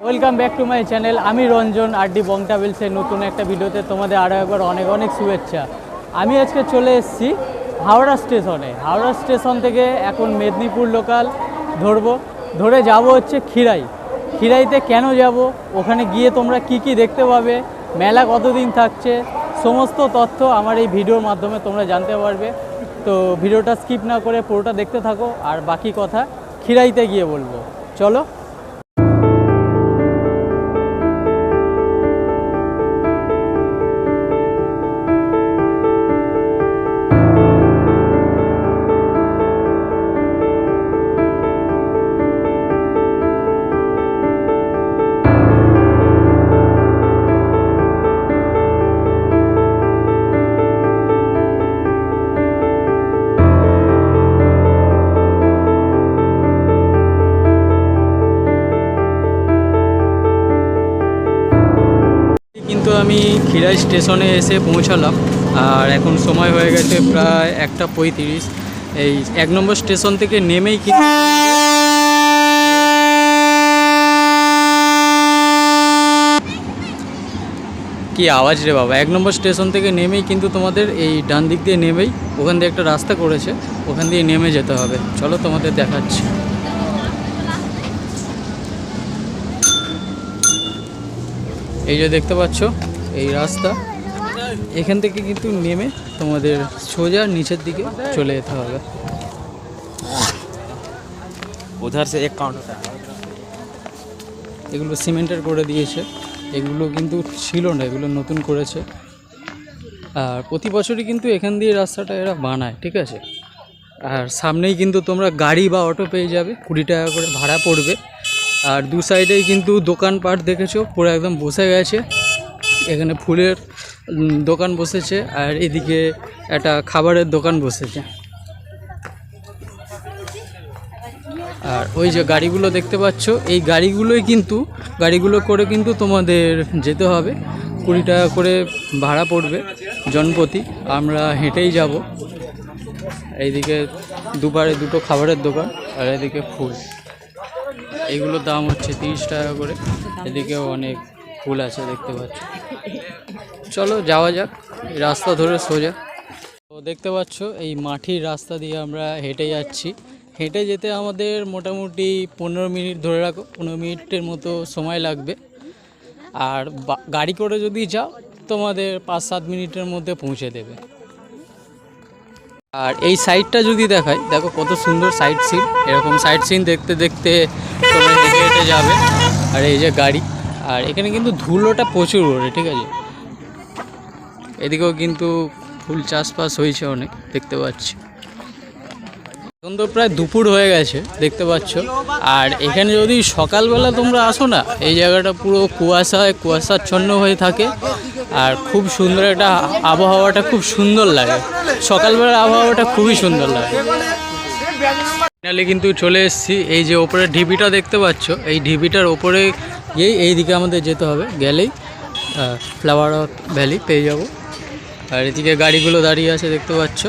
Welcome back to my channel আমি রঞ্জন আর D বং ট্রাভেলসের নতুন একটা ভিডিওতে তোমাদের আরও একবার অনেক অনেক শুভেচ্ছা। আমি আজকে চলে এসেছি হাওড়া স্টেশনে। হাওড়া স্টেশন থেকে এখন মেদিনীপুর লোকাল ধরবো। ধরে যাব হচ্ছে খিরাই। খিরাইতে কেন যাব? ওখানে গিয়ে তোমরা কি কি দেখতে পাবে? মেলা কতদিন থাকছে? সমস্ত তথ্য আমার এই ভিডিওর মাধ্যমে তোমরা জানতে পারবে। তো ভিডিওটা স্কিপ না করে পুরোটা দেখতে থাকো। আর বাকি কথা খিরাইতে গিয়ে বলব। চলো খিরাই স্টেশনে এসে পৌঁছালাম। আর এখন সময় হয়ে গেছে প্রায় একটা পঁয়ত্রিশ। এই এক নম্বর স্টেশন থেকে নেমেই কিন্তু কি আওয়াজ রে বাবা? এক নম্বর স্টেশন থেকে নেমেই কিন্তু তোমাদের এই ডান দিক দিয়ে নেমেই ওখান দিয়ে একটা রাস্তা করেছে। ওখান দিয়ে নেমে যেতে হবে। চলো তোমাদের দেখাচ্ছি। এই যে দেখতে পাচ্ছ এই রাস্তা। এখান থেকে কিন্তু নেমে তোমাদের সোজা নিচের দিকে চলে যেতে হবে। কাউন্টার এগুলো সিমেন্টের করে দিয়েছে। এগুলো কিন্তু ছিল না এগুলো নতুন করেছে। আর প্রতি বছরই কিন্তু এখান দিয়ে রাস্তাটা এরা বানায় ঠিক আছে? আর সামনেই কিন্তু তোমরা গাড়ি বা অটো পেয়ে যাবে কুড়ি টাকা করে ভাড়া পড়বে। আর দু সাইডেই কিন্তু দোকানপাট দেখেছ পুরো একদম বসে গেছে। এখানে ফুলের দোকান বসেছে আর এদিকে একটা খাবারের দোকান বসেছে। আর ওই যে গাড়িগুলো দেখতে পাচ্ছ, এই গাড়িগুলোই কিন্তু, গাড়িগুলো করে কিন্তু তোমাদের যেতে হবে। কুড়ি টাকা করে ভাড়া পড়বে জনপ্রতি, আমরা হেঁটেই যাব। এইদিকে দুপারে দুটো খাবারের দোকান আর এদিকে ফুল। এইগুলোর দাম হচ্ছে তিরিশ টাকা করে, এদিকেও অনেক ফুল আছে দেখতে পাচ্ছ। চলো যাওয়া যাক, রাস্তা ধরে সোজা। তো দেখতে পাচ্ছ, এই মাটির রাস্তা দিয়ে আমরা হেঁটে যাচ্ছি। হেঁটে যেতে আমাদের মোটামুটি পনেরো মিনিট ধরে রাখো, পনেরো মিনিটের মতো সময় লাগবে। আর গাড়ি করে যদি যাও, তোমাদের পাঁচ সাত মিনিটের মধ্যে পৌঁছে দেবে। আর এই সাইডটা যদি দেখাই, দেখো কত সুন্দর সাইড সিন। এরকম সাইড সিন দেখতে দেখতে তোমরা হেঁটে হেঁটে যাবে। আর এই যে গাড়ি, আর এখানে কিন্তু ধুলোটা প্রচুর ওঠে ঠিক আছে? এদিকেও কিন্তু ফুল চাষবাস হয়েছে অনেক, দেখতে পাচ্ছি। এখন তো প্রায় দুপুর হয়ে গেছে, দেখতে পাচ্ছ। আর এখানে যদি সকালবেলা তোমরা আসো না, এই জায়গাটা পুরো কুয়াশায় কুয়াশাচ্ছন্ন হয়ে থাকে। আর খুব সুন্দর একটা আবহাওয়াটা খুব সুন্দর লাগে। সকালবেলার আবহাওয়াটা খুবই সুন্দর লাগে। ফাইনালি কিন্তু চলে এসেছি, এই যে ওপরে ঢিবিটা দেখতে পাচ্ছ। এই ঢিবিটার ওপরে গিয়েই এই দিকে আমাদের যেতে হবে, গেলেই ফ্লাওয়ার ভ্যালি পেয়ে যাব। আর এদিকে গাড়িগুলো দাঁড়িয়ে আছে, দেখতে পাচ্ছ।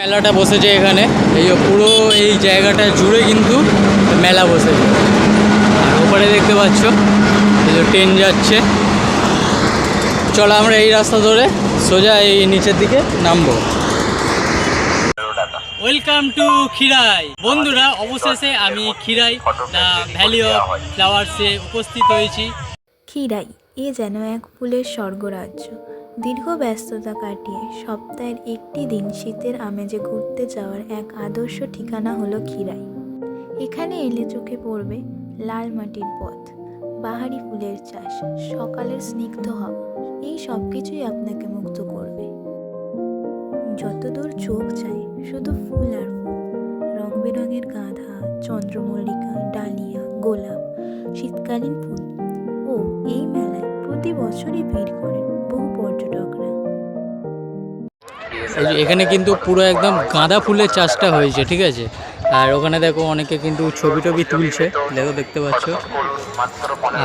মেলাটা বসেছে এখানে। এই পুরো এই জায়গাটা জুড়ে কিন্তু মেলা বসেছে। আর ওপরে দেখতে পাচ্ছ, এই যে ট্রেন যাচ্ছে। চলো আমরা এই রাস্তা ধরে সোজা এই নিচের দিকে নামবো। ওয়েলকাম টু খিরাই বন্ধুরা, অবশেষে আমি খিরাই দ্য ভ্যালি অফ ফ্লাওয়ার্সে উপস্থিত হয়েছি। খিরাই এ যেন এক ফুলের স্বর্গরাজ্য। দীর্ঘ ব্যস্ততা কাটিয়ে সপ্তাহের একটি দিন শীতের আমেজে ঘুরতে যাওয়ার এক আদর্শ ঠিকানা হলো ক্ষীরাই। এখানে এলে চোখে পড়বে লাল মাটির পথ, বাহারি ফুলের চাষ, সকালের স্নিগ্ধ হাওয়া, এই সব কিছুই আপনাকে মুগ্ধ করবে। যতদূর চোখ চায় শুধু ফুল আর ফুল, রং বেরঙের গাঁদা চন্দ্রমল্লিকা, ডালিয়া, গোলাপ, শীতকালীন ফুল। ও, এই মেলায় প্রতি বছরই ভিড় করেন এখানে কিন্তু পুরো একদম গাঁদা ফুলের চাষটা হয়েছে, ঠিক আছে? আর ওখানে দেখো অনেকে কিন্তু ছবি টবি তুলছে, দেখো দেখতে পাচ্ছ।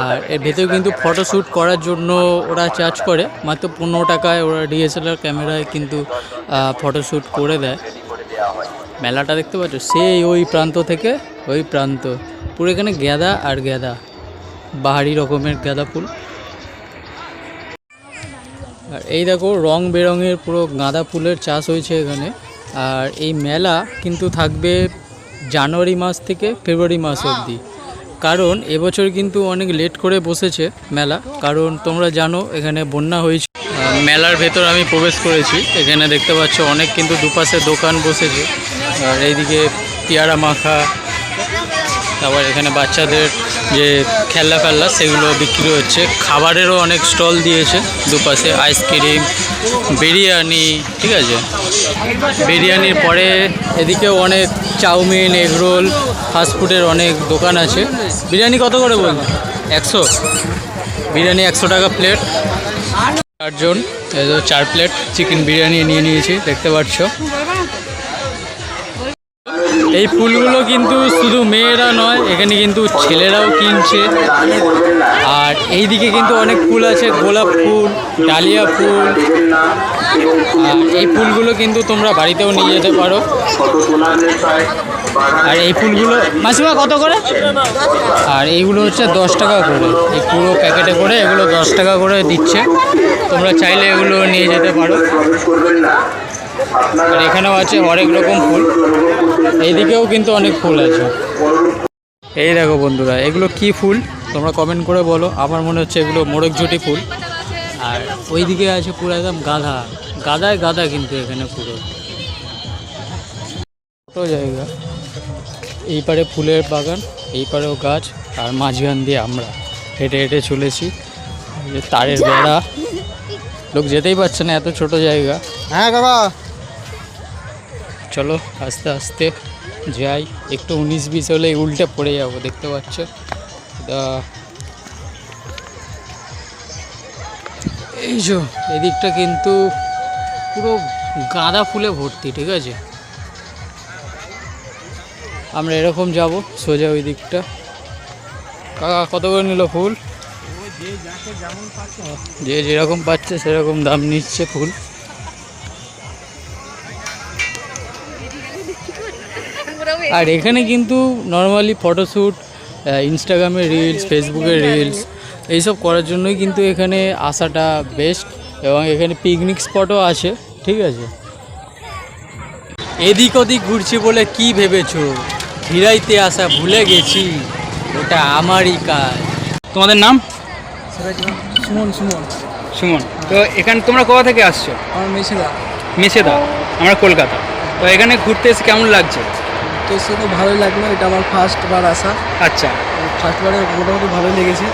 আর এর ভেতরে কিন্তু ফটোশ্যুট করার জন্য ওরা চার্জ করে, মাত্র পনেরো টাকায় ওরা ডিএসএলআর ক্যামেরায় কিন্তু ফটোশ্যুট করে দেয়। মেলাটা দেখতে পাচ্ছ? সেই ওই প্রান্ত থেকে ওই প্রান্ত। পুরো এখানে গ্যাদা আর গ্যাদা, বাহারি রকমের গাঁদা ফুল। এই দেখো, রং বেরঙের পুরো গাঁদা ফুলের চাষ হয়েছে এখানে। আর এই মেলা কিন্তু থাকবে জানুয়ারি মাস থেকে ফেব্রুয়ারি মাস অবধি। কারণ এবছর কিন্তু অনেক লেট করে বসেছে মেলা। কারণ তোমরা জানো, এখানে বন্যা হয়েছে। মেলার ভেতর আমি প্রবেশ করেছি। এখানে দেখতে পাচ্ছ, অনেক কিন্তু দুপাশে দোকান বসেছে। আর এইদিকে পেয়ারা মাখা, তারপর এখানে বাচ্চাদের যে খেলনা ফেলনা সেগুলো বিক্রি হচ্ছে। খাবারেরও অনেক স্টল দিয়েছে দুপাশে আইসক্রিম, বিরিয়ানি, ঠিক আছে? বিরিয়ানির পরে এদিকেও অনেক চাউমিন, এগরোল, ফাস্টফুডের অনেক দোকান আছে। বিরিয়ানি কত করে বল একশো? বিরিয়ানি একশো টাকা প্লেট। চারজন চার প্লেট। চিকেন বিরিয়ানি নিয়ে নিয়েছি, দেখতে পাচ্ছ। এই ফুলগুলো কিন্তু শুধু মেয়েরা নয়, এখানে কিন্তু ছেলেরাও কিনছে। আর এই দিকে কিন্তু অনেক ফুল আছে, গোলাপ ফুল, ডালিয়া ফুল। আর এই ফুলগুলো কিন্তু তোমরা বাড়িতেও নিয়ে যেতে পারো। আর এই ফুলগুলো মাসিমা, কত করে? আর এইগুলো হচ্ছে দশ টাকা করে। এই পুরো প্যাকেটে করে এগুলো দশ টাকা করে দিচ্ছে। তোমরা চাইলে এগুলো নিয়ে যেতে পারো। আর এখানেও আছে অনেক রকম ফুল। এইদিকেও কিন্তু অনেক ফুল আছে। এই দেখো বন্ধুরা, এগুলো কি ফুল? তোমরা কমেন্ট করে বলো। আমার মনে হচ্ছে এগুলো মোরগঝুটি ফুল। আর ওইদিকে আছে পুরো একদম গাধা। গাদায় গাদা কিন্তু এখানে পুরো। ছোটো জায়গা। এই পারে ফুলের বাগান, এই পারেও গাছ আর মাঝখান দিয়ে আমরা হেঁটে হেঁটে চলেছি। তারের বেড়া। লোক যেতেই পারছে না, এত ছোট জায়গা। হ্যাঁ কাকা চলো, আস্তে আস্তে যাই। একটু উনিশ বিশ হলে উল্টে পড়ে যাব, দেখতে পাচ্ছ? এই যে, এদিকটা কিন্তু পুরো গাঁদা ফুলে ভর্তি, ঠিক আছে? আমরা এরকম যাব, সোজা ওই দিকটা। কাকা, কত করে নিল ফুল? যে যেরকম পাচ্ছে সেরকম দাম নিচ্ছে ফুল। আর এখানে কিন্তু নর্মালি ফটোশ্যুট ইনস্টাগ্রামে রিলস ফেসবুকে রিলস এইসব করার জন্যই কিন্তু এখানে আসাটা বেস্ট এবং এখানে পিকনিক স্পটও আছে ঠিক আছে? এদিক ওদিক ঘুরছি বলে কি ভেবেছো? ভিড়াইতে আসা ভুলে গেছি ওটা আমারই কাজ। তোমাদের নাম? সুমন সুমন। সুমন। তো এখানে তোমরা কোথা থেকে আসছো? আমার মেছেদা মেছেদা আমরা কলকাতা। তো এখানে ঘুরতে এসে কেমন লাগছে? তো সে তো ভালোই লাগল এটা আমার ফার্স্টবার আসা। আচ্ছা। ফার্স্ট বারে মোটামুটি ভালোই লেগেছে।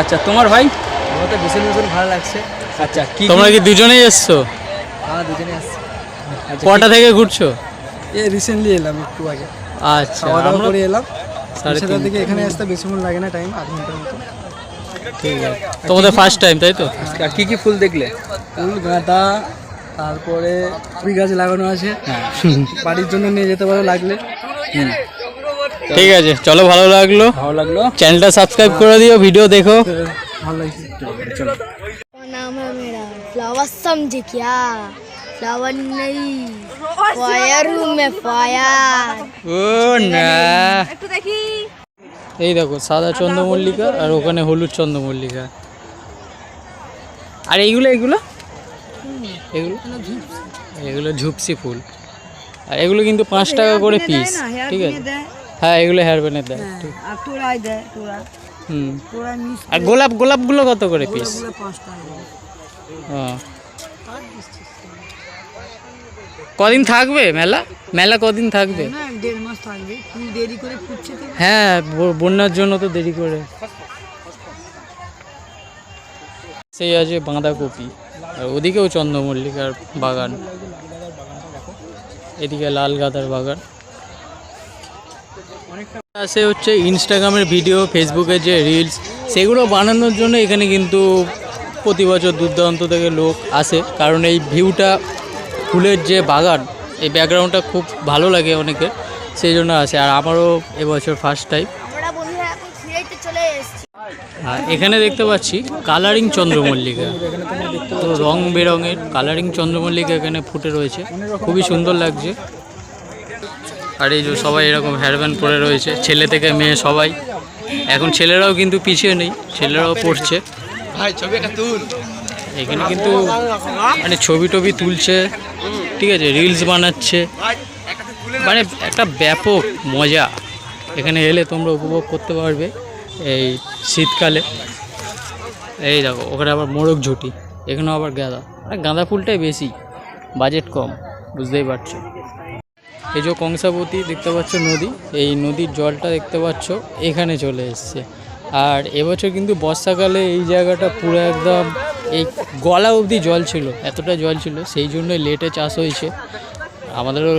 আচ্ছা তোমার ভাই? আমার তো ভীষণ ভীষণ ভালো লাগছে। আচ্ছা কি তোমরা কি দুজনেই এসছো? হ্যাঁ দুজনে আসছে। আচ্ছা, কটা থেকে ঘুরছো? এ রিসেন্টলি এলাম একটু আগে। আচ্ছা আমরা করে এলাম। সাড়ে সেটা তিন থেকে এখানে আসতে বেশিক্ষণ লাগে না টাইম আধ ঘণ্টার মতো। ঠিক আছে। তোমাদের ফার্স্ট টাইম তাই তো? আর কি কি ফুল দেখলে? ফুল গাঁদা তারপরে কুড়ি গাছ লাগানো আছে হ্যাঁ বাড়ির জন্য নিয়ে যেতে পারো লাগলে হুম ঠিক আছে চলো ভালো লাগলো ভালো লাগলো চ্যানেলটা সাবস্ক্রাইব করে দিও ভিডিও দেখো তো ভালো লাগছে চলো क्या नाम है मेरा फ्लावर समझे क्या फ्लावर नहीं फायर हूँ मैं फायर ও না এই দেখো সাদা চন্দ্রমল্লিকা আর ওখানে হলুদ চন্দ্রমল্লিকা আর এইগুলো এগুলো এগুলো? এগুলো ঝুপসি। ফুল। আর এগুলো কিন্তু পাঁচ টাকা করে পিস ঠিক আছে? হ্যাঁ এগুলো হেয়ার ব্যান্ডের দেয় তোরা হুম। আর গোলাপ গোলাপগুলো কত করে পিস হ্যাঁ কদিন থাকবে মেলা? মেলা কদিন থাকবে? হ্যাঁ বন্যার জন্য তো দেরি করে। সেই আছে বাঁধাকপি। আর ওদিকেও চন্দ্রমল্লিকার বাগান। এদিকে লাল গাঁদার বাগান। আছে হচ্ছে ইনস্টাগ্রামের ভিডিও ফেসবুকের যে রিলস সেগুলো বানানোর জন্য এখানে কিন্তু প্রতি বছর দূর দূরান্ত থেকে লোক আসে। কারণ এই ভিউটা ফুলের যে বাগান, এই ব্যাকগ্রাউন্ডটা খুব ভালো লাগে অনেকের, সেই জন্য আসে। আর আমারও এবছর ফার্স্ট টাইম আর এখানে দেখতে পাচ্ছি কালারিং চন্দ্রমল্লিকা। তো রং বেরঙের কালারিং চন্দ্রমল্লিকা এখানে ফুটে রয়েছে। খুবই সুন্দর লাগছে। আর এই যে সবাই এরকম হেয়ার ব্যান্ড পরে রয়েছে। ছেলে থেকে মেয়ে সবাই। এখন ছেলেরাও কিন্তু পিছিয়ে নেই ছেলেরাও পড়ছে। এখানে কিন্তু মানে ছবি টবি তুলছে ঠিক আছে রিলস বানাচ্ছে। মানে একটা ব্যাপক মজা। এখানে এলে তোমরা উপভোগ করতে পারবে। এই শীতকালে। এই দেখো, ওখানে আবার মোরগ ঝুটি, এখানেও আবার গাঁদা। গাঁদা ফুলটাই বেশি বাজেট কম, বুঝতেই পারছ। এই যে কংসাবতী দেখতে পাচ্ছ নদী, এই নদীর জলটা দেখতে পাচ্ছ, এখানে চলে এসছে। আর এবছর কিন্তু বর্ষাকালে এই জায়গাটা পুরো একদম, এই গলা অবধি জল ছিল, এতটা জল ছিল, সেই জন্যই লেটে চাষ হয়েছে। আমাদেরও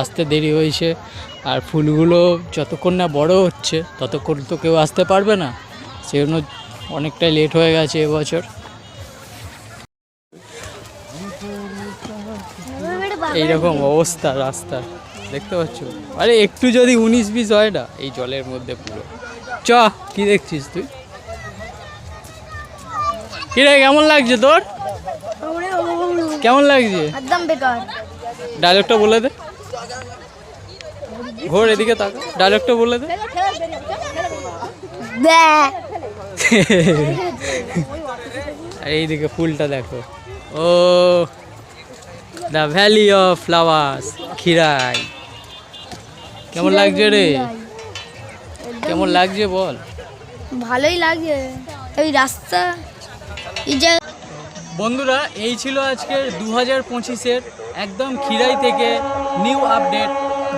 আসতে দেরি হয়েছে আর ফুলগুলো যতক্ষণ না বড় হচ্ছে ততক্ষণ তো কেউ আসতে পারবে না। সেই জন্য অনেকটাই লেট হয়ে গেছে এবছর। এইরকম অবস্থা রাস্তা দেখতে পাচ্ছ? আরে একটু যদি উনিশ বিশ হয় না এই জলের মধ্যে পুরো। চ কি দেখছিস তুই? কিরে কেমন লাগছে তোর? কেমন লাগছে? একদম বেকার। ডায়লগটা বলে দে। ঘোর এদিকে তাকা। ডায়লগটা বলে দে। আর এইদিকে ফুলটা দেখো। ও the valley of flowers Khirai. কেমন লাগছে রে? কেমন লাগছে বল? ভালোই লাগে। এই রাস্তা এই যে বন্ধুরা এই ছিল আজকের দু হাজার পঁচিশের একদম খিরাই থেকে নিউ আপডেট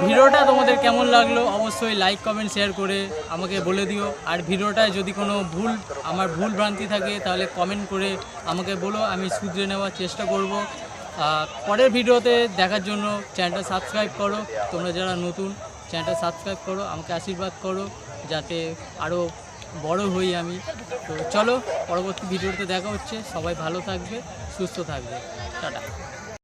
ভিডিওটা তোমাদের কেমন লাগল অবশ্যই লাইক কমেন্ট শেয়ার করে আমাকে বলে দিও। আর ভিডিওটায় যদি কোনো ভুল, আমার ভুল ভ্রান্তি থাকে, তাহলে কমেন্ট করে আমাকে বলো, আমি শুধরে নেওয়ার চেষ্টা করব। পরের ভিডিওতে দেখার জন্য চ্যানেলটা সাবস্ক্রাইব করো। তোমরা যারা নতুন চ্যানেলটা সাবস্ক্রাইব করো, আমাকে আশীর্বাদ করো, যাতে আরও বড় হই আমি। তো চলো, পরবর্তী ভিডিওতে দেখা হচ্ছে। সবাই ভালো থাকবে, সুস্থ থাকবে। টাটা।